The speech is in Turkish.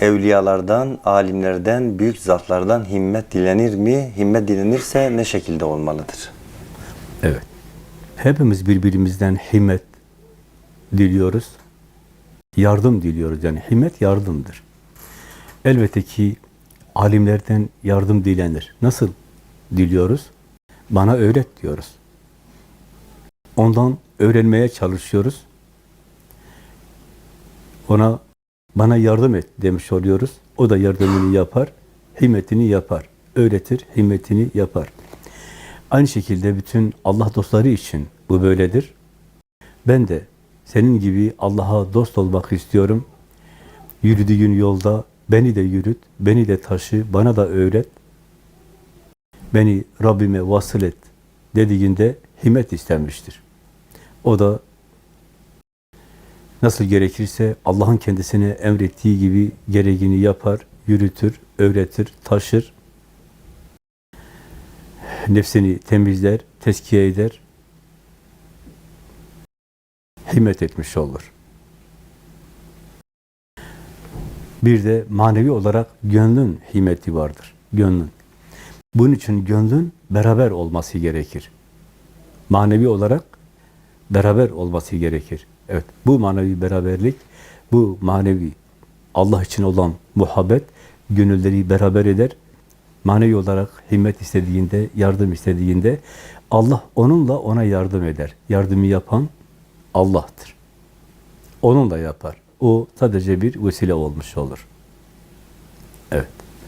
Evliyalardan, alimlerden, büyük zatlardan himmet dilenir mi? Himmet dilenirse ne şekilde olmalıdır? Evet. Hepimiz birbirimizden himmet diliyoruz. Yardım diliyoruz. Yani himmet yardımdır. Elbette ki alimlerden yardım dilenir. Nasıl diliyoruz? Bana öğret diyoruz. Ondan öğrenmeye çalışıyoruz. Ona bana yardım et demiş oluyoruz. O da yardımını yapar, himmetini yapar. Öğretir, himmetini yapar. Aynı şekilde bütün Allah dostları için bu böyledir. Ben de senin gibi Allah'a dost olmak istiyorum. Yürüdüğün yolda beni de yürüt, beni de taşı, bana da öğret. Beni Rabbime vasıl et dediğinde himmet istenmiştir. O da nasıl gerekirse Allah'ın kendisine emrettiği gibi gereğini yapar, yürütür, öğretir, taşır nefsini temizler, teskiye eder, himmet etmiş olur. Bir de manevi olarak gönlün himmeti vardır. Gönlün. Bunun için gönlün beraber olması gerekir. Manevi olarak beraber olması gerekir. Evet, bu manevi beraberlik, bu manevi Allah için olan muhabbet gönülleri beraber eder, manevi olarak himmet istediğinde, yardım istediğinde Allah onunla ona yardım eder. Yardımı yapan Allah'tır. Onunla yapar. O sadece bir vesile olmuş olur. Evet.